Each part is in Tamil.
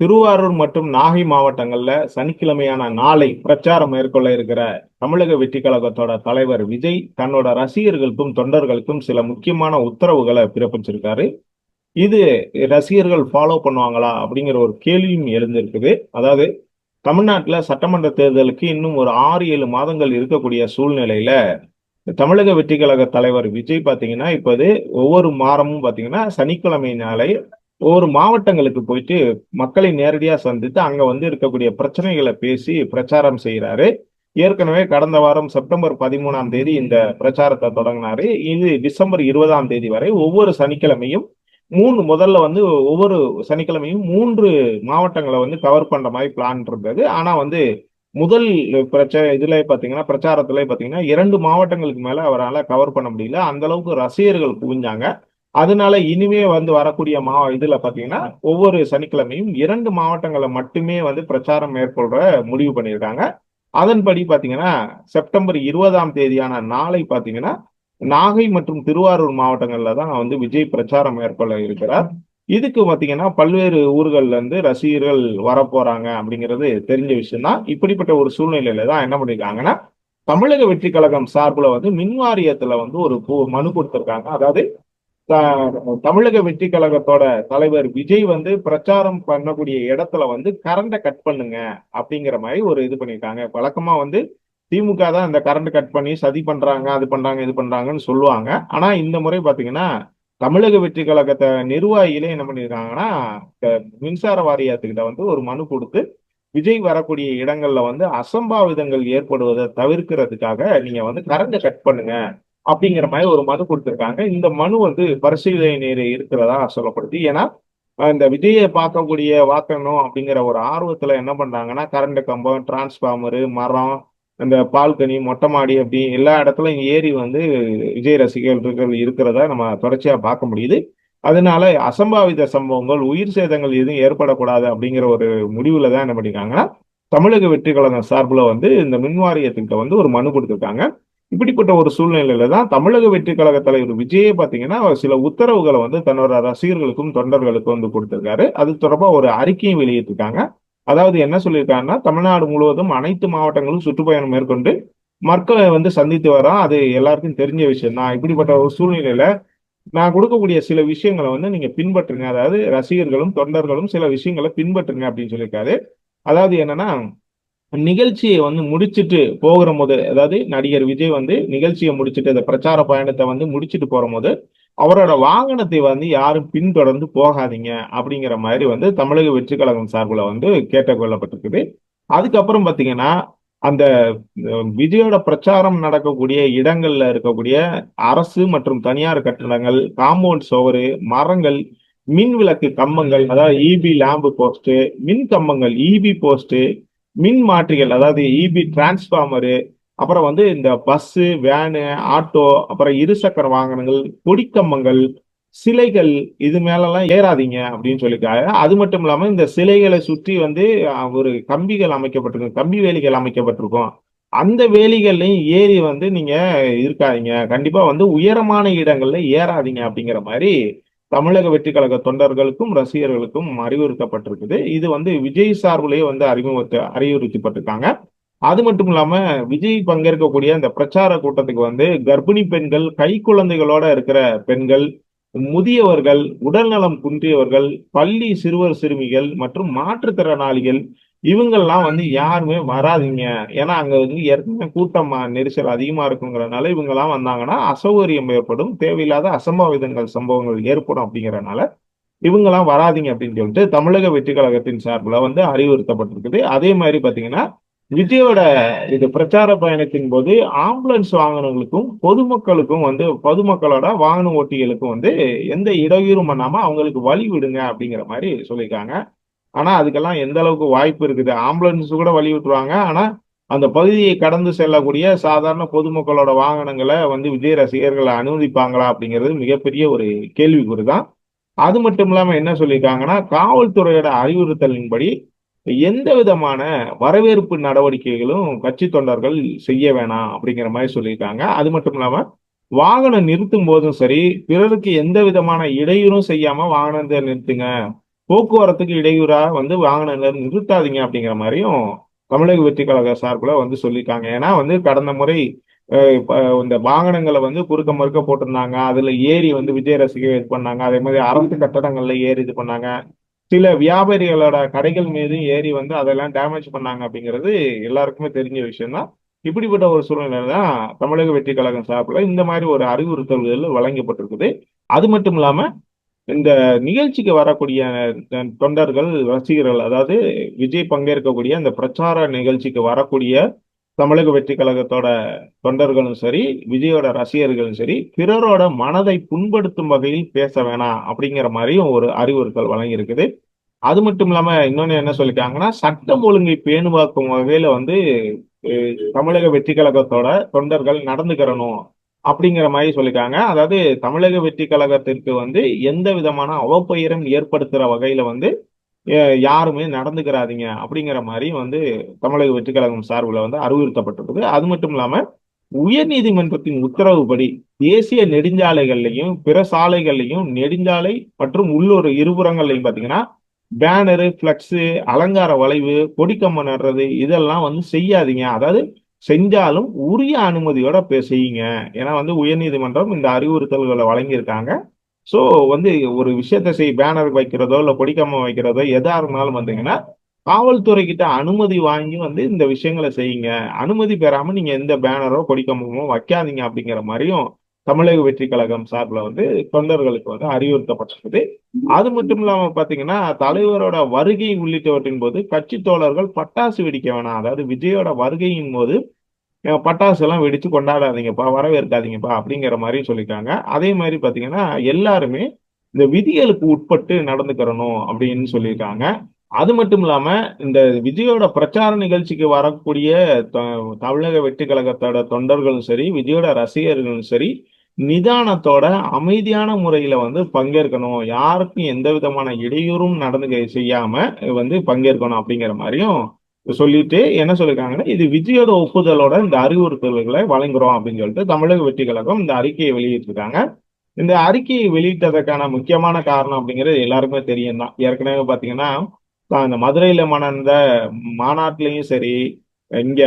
திருவாரூர் மற்றும் நாகை மாவட்டங்கள்ல சனிக்கிழமையான நாளை பிரச்சாரம் மேற்கொள்ள இருக்கிற தமிழக வெற்றி கழகத்தோட தலைவர் விஜய் தன்னோட ரசிகர்களுக்கும் தொண்டர்களுக்கும் சில முக்கியமான உத்தரவுகளை பிறப்பிச்சிருக்காரு. இது ரசிகர்கள் ஃபாலோ பண்ணுவாங்களா அப்படிங்கிற ஒரு கேள்வியும் எழுந்திருக்குது. அதாவது தமிழ்நாட்டுல சட்டமன்ற தேர்தலுக்கு இன்னும் ஒரு ஆறு ஏழு மாதங்கள் இருக்கக்கூடிய சூழ்நிலையில தமிழக வெற்றி கழக தலைவர் விஜய் பாத்தீங்கன்னா இப்போது ஒவ்வொரு மாதமும் பாத்தீங்கன்னா சனிக்கிழமை நாளை ஒவ்வொரு மாவட்டங்களுக்கு போயிட்டு மக்களை நேரடியா சந்தித்து அங்க வந்து இருக்கக்கூடிய பிரச்சனைகளை பேசி பிரச்சாரம் செய்யறாரு ஏற்கனவே கடந்த வாரம் செப்டம்பர் பதிமூணாம் தேதி இந்த பிரச்சாரத்தை தொடங்கினாரு. இது டிசம்பர் இருபதாம் தேதி வரை ஒவ்வொரு சனிக்கிழமையும் மூணு முதல்ல வந்து ஒவ்வொரு சனிக்கிழமையும் மூன்று மாவட்டங்களை வந்து கவர் பண்ற மாதிரி பிளான் இருந்தது. ஆனா வந்து முதல் பிரச்சனை இதுல பாத்தீங்கன்னா பிரச்சாரத்துல பாத்தீங்கன்னா இரண்டு மாவட்டங்களுக்கு மேல அவரால் கவர் பண்ண முடியல. அந்த அளவுக்கு ரசிகர்கள் குவிஞ்சாங்க. அதனால இனிமே வந்து வரக்கூடிய மா இதுல பாத்தீங்கன்னா ஒவ்வொரு சனிக்கிழமையும் இரண்டு மாவட்டங்களை மட்டுமே வந்து பிரச்சாரம் மேற்கொள்ற முடிவு பண்ணியிருக்காங்க. அதன்படி பாத்தீங்கன்னா செப்டம்பர் இருபதாம் தேதியான நாளை பாத்தீங்கன்னா நாகை மற்றும் திருவாரூர் மாவட்டங்கள்ல தான் வந்து விஜய் பிரச்சாரம் மேற்கொள்ள இருக்கிறார். இதுக்கு பாத்தீங்கன்னா பல்வேறு ஊர்கள்ல இருந்து ரசிகர்கள் வரப்போறாங்க அப்படிங்கிறது தெரிஞ்ச விஷயம் தான் இப்படிப்பட்ட ஒரு சூழ்நிலையில தான் என்ன பண்ணிருக்காங்கன்னா தமிழக வெற்றி கழகம் சார்பில் வந்து மின்வாரியத்துல வந்து ஒரு மனு கொடுத்திருக்காங்க. அதாவது தமிழக வெற்றி கழகத்தோட தலைவர் விஜய் வந்து பிரச்சாரம் பண்ணக்கூடிய இடத்துல வந்து கரண்ட கட் பண்ணுங்க அப்படிங்கிற மாதிரி ஒரு இது பண்ணியிருக்காங்க. வழக்கமா வந்து திமுக தான் இந்த கரண்ட் கட் பண்ணி சதி பண்றாங்க அது பண்றாங்க இது பண்றாங்கன்னு சொல்லுவாங்க. ஆனா இந்த முறை பாத்தீங்கன்னா தமிழக வெற்றி கழகத்தை நிர்வாகிகளே என்ன பண்ணியிருக்காங்கன்னா மின்சார வாரியத்துக்கிட்ட வந்து ஒரு மனு கொடுத்து விஜய் வரக்கூடிய இடங்கள்ல வந்து அசம்பாவிதங்கள் ஏற்படுவதை தவிர்க்கிறதுக்காக நீங்க வந்து கரண்ட கட் பண்ணுங்க. அப்படிங்கிற மாதிரி ஒரு மனு கொடுத்திருக்காங்க. இந்த மனு வந்து பரிசீலனை இருக்கிறதா சொல்லப்படுது. ஏன்னா இந்த விஜயை பார்க்கக்கூடிய வாக்கணும் அப்படிங்கிற ஒரு ஆர்வத்துல என்ன பண்றாங்கன்னா கரண்ட் கம்பம் டிரான்ஸ்பார்மரு மரம் இந்த பால்கனி மொட்டை மாடி அப்படி எல்லா இடத்துலையும் ஏறி வந்து விஜய் ரசிகர்கள் இருக்கிறத நம்ம தொடர்ச்சியா பார்க்க முடியுது. அதனால அசம்பாவித சம்பவங்கள் உயிர் சேதங்கள் எதுவும் ஏற்படக்கூடாது அப்படிங்கிற ஒரு முடிவுல தான் என்ன பண்ணிருக்காங்கன்னா தமிழக வெற்றி கழகம் சார்பில் வந்து இந்த மின்வாரியத்துக்கிட்ட வந்து ஒரு மனு கொடுத்துருக்காங்க. இப்படிப்பட்ட ஒரு சூழ்நிலையில தான் தமிழக வெற்றி கழக தலைவர் விஜயே பாத்தீங்கன்னா சில உத்தரவுகளை வந்து தன்னோட ரசிகர்களுக்கும் தொண்டர்களுக்கும் வந்து கொடுத்திருக்காரு. அது தொடர்பாக ஒரு அறிக்கையும் வெளியிட்டிருக்காங்க. அதாவது என்ன சொல்லியிருக்காங்கன்னா தமிழ்நாடு முழுவதும் அனைத்து மாவட்டங்களும் சுற்றுப்பயணம் மேற்கொண்டு மக்களை வந்து சந்தித்து வரோம் அது எல்லாருக்கும் தெரிஞ்ச விஷயம் தான். இப்படிப்பட்ட ஒரு சூழ்நிலையில நான் கொடுக்கக்கூடிய சில விஷயங்களை வந்து நீங்க பின்பற்றுங்க. அதாவது ரசிகர்களும் தொண்டர்களும் சில விஷயங்களை பின்பற்றுங்க அப்படின்னு சொல்லியிருக்காரு. அதாவது என்னன்னா நிகழ்ச்சியை வந்து முடிச்சுட்டு போகிற போது அதாவது நடிகர் விஜய் வந்து நிகழ்ச்சியை முடிச்சுட்டு இந்த பிரச்சார பயணத்தை வந்து முடிச்சுட்டு போற போது அவரோட வாகனத்தை வந்து யாரும் பின்தொடர்ந்து போகாதீங்க அப்படிங்கிற மாதிரி வந்து தமிழக வெற்றி கழகம் சார்பில் வந்து கேட்டுக்கொள்ளப்பட்டிருக்குது அதுக்கப்புறம் பாத்தீங்கன்னா அந்த விஜயோட பிரச்சாரம் நடக்கக்கூடிய இடங்கள்ல இருக்கக்கூடிய அரசு மற்றும் தனியார் கட்டடங்கள் காம்பவுண்ட் சோறு மரங்கள் மின் விளக்கு கம்பங்கள் அதாவது இபி லேம்பு போஸ்ட் மின் கம்பங்கள் இபி போஸ்ட் மின் மாற்றிகள் அதாவது இபி டிரான்ஸ்ஃபார்மரு அப்புறம் வந்து இந்த பஸ்ஸு வேனு ஆட்டோ அப்புறம் இருசக்கர வாகனங்கள் கொடிக்கம்பங்கள் சிலைகள் இது மேலெல்லாம் ஏறாதீங்க அப்படின்னு சொல்லியிருக்காங்க. அது மட்டும் இல்லாமல் இந்த சிலைகளை சுற்றி வந்து ஒரு கம்பிகள் அமைக்கப்பட்டிருக்கும் கம்பி வேலிகள் அமைக்கப்பட்டிருக்கும். அந்த வேலிகள்லையும் ஏறி வந்து நீங்க இருக்காதீங்க. கண்டிப்பா வந்து உயரமான இடங்கள்ல ஏறாதீங்க அப்படிங்கிற மாதிரி தமிழக வெற்றி கழக தொண்டர்களுக்கும் ரசிகர்களுக்கும் அறிவுறுத்தப்பட்டிருக்குது. இது வந்து விஜய் சார்பிலேயே வந்து அறிமுகத்தை அறிவுறுத்தப்பட்டிருக்காங்க. அது மட்டும் இல்லாம விஜய் பங்கேற்கக்கூடிய இந்த பிரச்சார கூட்டத்துக்கு வந்து கர்ப்பிணி பெண்கள் கை குழந்தைகளோட இருக்கிற பெண்கள் முதியவர்கள் உடல்நலம் குன்றியவர்கள் பள்ளி சிறுவர் சிறுமிகள் மற்றும் மாற்றுத்திறனாளிகள் இவங்கெல்லாம் வந்து யாருமே வராதிங்க. ஏன்னா அங்க வந்து ஏற்கனவே கூட்டம் நெரிசல் அதிகமா இருக்குங்கிறதுனால இவங்கெல்லாம் வந்தாங்கன்னா அசௌகரியம் ஏற்படும். தேவையில்லாத அசம்பாவிதங்கள் சம்பவங்கள் ஏற்படும் அப்படிங்கிறனால இவங்கெல்லாம் வராதிங்க அப்படின்னு சொல்லிட்டு தமிழக வெற்றி கழகத்தின் சார்பில் வந்து அறிவுறுத்தப்பட்டிருக்குது. அதே மாதிரி பாத்தீங்கன்னா விஜயோட இது பிரச்சார பயணத்தின் போது ஆம்புலன்ஸ் வாகனங்களுக்கும் பொதுமக்களுக்கும் வந்து பொதுமக்களோட வாகன ஓட்டிகளுக்கும் வந்து எந்த இடையூறும் பண்ணாம அவங்களுக்கு வழி விடுங்க அப்படிங்கிற மாதிரி சொல்லியிருக்காங்க. ஆனா அதுக்கெல்லாம் எந்த அளவுக்கு வாய்ப்பு இருக்குது? ஆம்புலன்ஸ் கூட வழி விட்டுருவாங்க. ஆனா அந்த பகுதியை கடந்து செல்லக்கூடிய சாதாரண பொதுமக்களோட வாகனங்களை வந்து விஜய் ரசிகர்களை அனுமதிப்பாங்களா அப்படிங்கிறது மிகப்பெரிய ஒரு கேள்விக்குறி தான். அது மட்டும் இல்லாம என்ன சொல்லியிருக்காங்கன்னா காவல்துறையோட அறிவுறுத்தலின்படி எந்த விதமான வரவேற்பு நடவடிக்கைகளும் கட்சி தொண்டர்கள் செய்ய வேணாம் அப்படிங்கிற மாதிரி சொல்லியிருக்காங்க. அது மட்டும் இல்லாம வாகனம் நிறுத்தும் போதும் சரி பிறருக்கு எந்த விதமான இடையூறும் செய்யாம வாகனத்தை நிறுத்துங்க. போக்குவரத்துக்கு இடையூறா வந்து வாகனங்களை நிறுத்தாதீங்க அப்படிங்கிற மாதிரியும் தமிழக வெற்றி கழக சார்பில் வந்து சொல்லியிருக்காங்க. ஏன்னா வந்து கடந்த முறை இந்த வாகனங்களை வந்து குறுக்க மறுக்க போட்டிருந்தாங்க. அதுல ஏறி வந்து விஜய் ரசிகர் இது பண்ணாங்க. அதே மாதிரி அரசு கட்டடங்கள்ல ஏறி இது பண்ணாங்க. சில வியாபாரிகளோட கடைகள் மீது ஏறி வந்து அதெல்லாம் டேமேஜ் பண்ணாங்க அப்படிங்கிறது எல்லாருக்குமே தெரிஞ்ச விஷயம் தான் இப்படிப்பட்ட ஒரு சூழ்நிலை தான் தமிழக வெற்றி கழகம் சார்பில் இந்த மாதிரி ஒரு அறிவுறுத்தல்கள் வழங்கப்பட்டிருக்குது. அது மட்டும் இல்லாம இந்த நிகழ்ச்சிக்கு வரக்கூடிய தொண்டர்கள் ரசிகர்கள் அதாவது விஜய் பங்கேற்கக்கூடிய இந்த பிரச்சார நிகழ்ச்சிக்கு வரக்கூடிய தமிழக வெற்றி கழகத்தோட தொண்டர்களும் சரி விஜயோட ரசிகர்களும் சரி பிறரோட மனதை புண்படுத்தும் வகையில் பேச வேணாம் அப்படிங்கிற மாதிரியும் ஒரு அறிவுறுத்தல் வழங்கியிருக்குது. அது மட்டும் இல்லாம இன்னொன்னு என்ன சொல்லிட்டாங்கன்னா சட்டம் ஒழுங்கை பேணுவாக்கும் வகையில வந்து தமிழக வெற்றி கழகத்தோட தொண்டர்கள் நடந்துக்கிறணும். அப்படிங்கிற மாதிரி சொல்லியிருக்காங்க. அதாவது தமிழக வெற்றி கழகத்திற்கு வந்து எந்த விதமான அவப்பெயரும் ஏற்படுத்துற வகையில வந்து யாருமே நடந்துக்கிறாதீங்க அப்படிங்கிற மாதிரி வந்து தமிழக வெற்றி கழகம் சார்பில் வந்து அறிவுறுத்தப்பட்டிருக்குது. அது மட்டும் இல்லாம உயர்நீதிமன்றத்தின் உத்தரவுப்படி தேசிய நெடுஞ்சாலைகள்லையும் பிற சாலைகள்லையும் நெடுஞ்சாலை மற்றும் உள்ளூர் இருபுறங்கள்லையும் பாத்தீங்கன்னா பேனரு பிளக்ஸு அலங்கார வளைவு கொடிக்கம்பம் நடுறது இதெல்லாம் வந்து செய்யாதீங்க. அதாவது செஞ்சாலும் உரிய அனுமதியோட செய்யுங்க. ஏன்னா வந்து உயர்நீதிமன்றம் இந்த அறிவுறுத்தல்களை வழங்கியிருக்காங்க. ஸோ வந்து ஒரு விஷயத்தை செய் பேனர் வைக்கிறதோ இல்லை கொடிக்கம்பம் வைக்கிறதோ எதா இருந்தாலும் வந்தீங்கன்னா காவல்துறை கிட்ட அனுமதி வாங்கி வந்து இந்த விஷயங்களை செய்யுங்க. அனுமதி பெறாம நீங்க எந்த பேனரோ கொடிக்கம்பமோ வைக்காதீங்க அப்படிங்கிற மாதிரியும் தமிழக வெற்றி கழகம் சார்பில் வந்து தொண்டர்களுக்கு வந்து அறிவுறுத்தப்பட்டிருக்குது. அது மட்டும் இல்லாம பாத்தீங்கன்னா தலைவரோட வருகை உள்ளிட்டவற்றின் போது கட்சி தோழர்கள் பட்டாசு வெடிக்க வேணாம். அதாவது விஜயோட வருகையின் போது பட்டாசு எல்லாம் வெடிச்சு கொண்டாடாதீங்கப்பா வரவேற்காதீங்கப்பா அப்படிங்கிற மாதிரி சொல்லியிருக்காங்க அதே மாதிரி பாத்தீங்கன்னா எல்லாருமே இந்த விதிகளுக்கு உட்பட்டு நடந்துக்கிறணும் அப்படின்னு சொல்லியிருக்காங்க. அது மட்டும் இல்லாம இந்த விஜயோட பிரச்சார நிகழ்ச்சிக்கு வரக்கூடிய த- தமிழக வெற்றி கழகத்தோட தொண்டர்களும் சரி விஜயோட ரசிகர்களும் சரி நிதானத்தோட அமைதியான முறையில வந்து பங்கேற்கணும். யாருக்கும் எந்த விதமான இடையூறும் நடந்து செய்யாம வந்து பங்கேற்கணும் அப்படிங்கிற மாதிரியும் சொல்லிட்டு என்ன சொல்லிருக்காங்கன்னா இது விஜயோட ஒப்புதலோட இந்த அறிவுறுத்தல்களை வழங்குறோம் அப்படின்னு சொல்லிட்டு தமிழக வெற்றி கழகம் இந்த அறிக்கையை வெளியிட்டிருக்காங்க. இந்த அறிக்கையை வெளியிட்டதற்கான முக்கியமான காரணம் அப்படிங்கிறது எல்லாருக்குமே தெரியும் தான் ஏற்கனவே பாத்தீங்கன்னா அந்த மதுரையில நடந்த மாநாட்டிலையும் சரி இங்க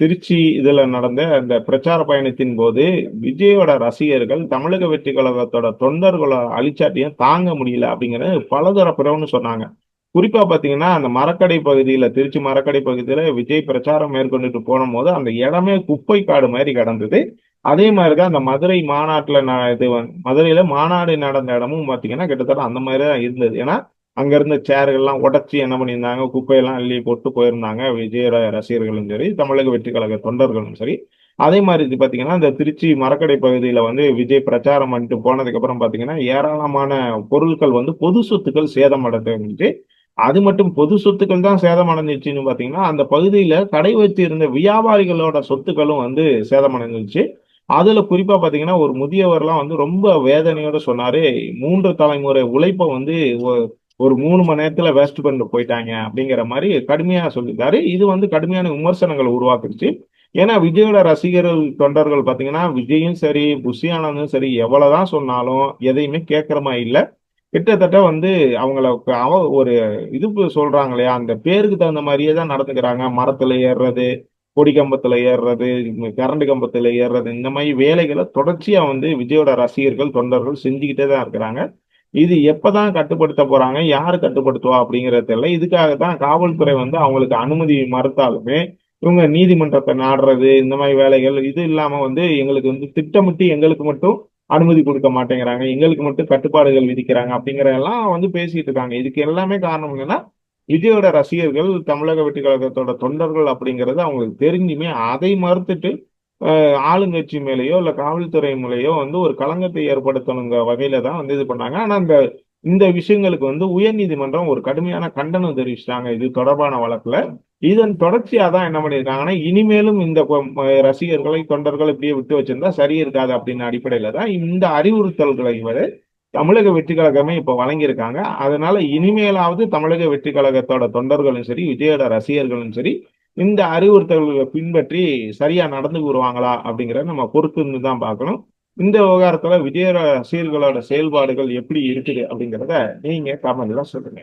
திருச்சி இதுல நடந்த அந்த பிரச்சார பயணத்தின் போது விஜயோட ரசிகர்கள் தமிழக வெற்றி கழகத்தோட தொண்டர்களோட அழிச்சாட்டியும் தாங்க முடியல அப்படிங்கறது பலதரப்புறம்னு சொன்னாங்க. குறிப்பா பாத்தீங்கன்னா அந்த மரக்கடை பகுதியில திருச்சி மரக்கடை பகுதியில விஜய் பிரச்சாரம் மேற்கொண்டுட்டு போன போது அந்த இடமே குப்பை காடு மாதிரி கிடந்தது. அதே மாதிரிதான் அந்த மதுரை மாநாட்டுல இது மதுரையில மாநாடு நடந்த இடமும் பாத்தீங்கன்னா கிட்டத்தட்ட அந்த மாதிரி தான் இருந்தது. ஏன்னா அங்க இருந்த சேர்கள்லாம் உடைச்சி என்ன பண்ணியிருந்தாங்க குப்பையெல்லாம் அள்ளி போட்டு போயிருந்தாங்க விஜய ரசிகர்களும் சரி தமிழக வெற்றி கழக தொண்டர்களும் சரி. அதே மாதிரி இது பாத்தீங்கன்னா இந்த திருச்சி மரக்கடை பகுதியில வந்து விஜய் பிரச்சாரம் பண்ணிட்டு போனதுக்கு அப்புறம் பாத்தீங்கன்னா ஏராளமான பொருட்கள் வந்து பொது சொத்துக்கள் சேதம் அடைஞ்சிட்டு அது மட்டும் பொது சொத்துக்கள் தான் சேதம் அடைஞ்சிச்சுன்னு பாத்தீங்கன்னா அந்த பகுதியில கடை வைத்து இருந்த வியாபாரிகளோட சொத்துக்களும் வந்து சேதம் அடைஞ்சிருச்சு அதுல குறிப்பா பாத்தீங்கன்னா ஒரு முதியவர்லாம் வந்து ரொம்ப வேதனையோட சொன்னாரு மூன்று தலைமுறை உழைப்பை வந்து ஒரு மூணு மணி நேரத்துல வேஸ்ட் பண்ணிட்டு போயிட்டாங்க அப்படிங்கிற மாதிரி கடுமையா சொல்லியிருக்காரு. இது வந்து கடுமையான விமர்சனங்களை உருவாக்குச்சு. ஏன்னா விஜயோட ரசிகர்கள் தொண்டர்கள் பாத்தீங்கன்னா விஜயும் சரி புஷி ஆனந்தும் சரி எவ்வளவுதான் சொன்னாலும் எதையுமே கேட்கற மாதிரி இல்ல. கிட்டத்தட்ட வந்து அவங்கள அவ ஒரு இது சொல்றாங்க இல்லையா அந்த பேருக்கு தகுந்த மாதிரியே தான் நடந்துக்கிறாங்க. மரத்துல ஏறுறது கொடி கம்பத்துல ஏறுறது கரண்ட் கம்பத்துல ஏறுறது இந்த மாதிரி வேலைகளை தொடர்ச்சியா வந்து விஜயோட ரசிகர்கள் தொண்டர்கள் செஞ்சுக்கிட்டே தான் இருக்கிறாங்க. இது எப்பதான் கட்டுப்படுத்த போறாங்க யார் கட்டுப்படுத்துவா அப்படிங்கறது தெரியல. இதுக்காக தான் காவல்துறை வந்து அவங்களுக்கு அனுமதி மறுத்தாலுமே இவங்க நீதிமன்றத்தை நாடுறது இந்த மாதிரி வேலைகள் இது இல்லாம வந்து எங்களுக்கு வந்து திட்டமிட்டு எங்களுக்கு மட்டும் அனுமதி கொடுக்க மாட்டேங்கிறாங்க. எங்களுக்கு மட்டும் கட்டுப்பாடுகள் விதிக்கிறாங்க அப்படிங்கறதெல்லாம் வந்து பேசிட்டு இருக்காங்க. இதுக்கு எல்லாமே காரணம் என்னன்னா விஜயோட ரசிகர்கள் தமிழக வெற்றி கழகத்தோட தொண்டர்கள் அப்படிங்கிறது அவங்களுக்கு தெரிஞ்சுமே அதை மறுத்துட்டு ஆளுங்கட்சி மேலேயோ இல்லை காவல்துறை மேலேயோ வந்து ஒரு களங்கத்தை ஏற்படுத்தணுங்கிற வகையில தான் வந்து இது பண்ணாங்க. ஆனால் அந்த இந்த விஷயங்களுக்கு வந்து உயர்நீதிமன்றம் ஒரு கடுமையான கண்டனம் தெரிவிச்சிட்டாங்க இது தொடர்பான வழக்குல. இதன் தொடர்ச்சியா தான் என்ன பண்ணியிருக்காங்கன்னா இனிமேலும் இந்த ரசிகர்களை தொண்டர்கள் இப்படியே விட்டு வச்சிருந்தா சரி இருக்காது அப்படின்னு அடிப்படையில தான் இந்த அறிவுறுத்தல்களை வந்து தமிழக வெற்றி கழகமே இப்ப வழங்கியிருக்காங்க. அதனால இனிமேலாவது தமிழக வெற்றி கழகத்தோட தொண்டர்களும் சரி விஜயோட ரசிகர்களும் சரி இந்த அறிவுறுத்தல்களை பின்பற்றி சரியா நடந்து வருவாங்களா அப்படிங்கறத நம்ம பொறுத்து இருந்து தான் பார்க்கணும். இந்த விவகாரத்துல விஜய ரசிகர்களோட செயல்பாடுகள் எப்படி இருக்குது அப்படிங்கிறத நீங்க கமெண்ட்ல சொல்லுங்க.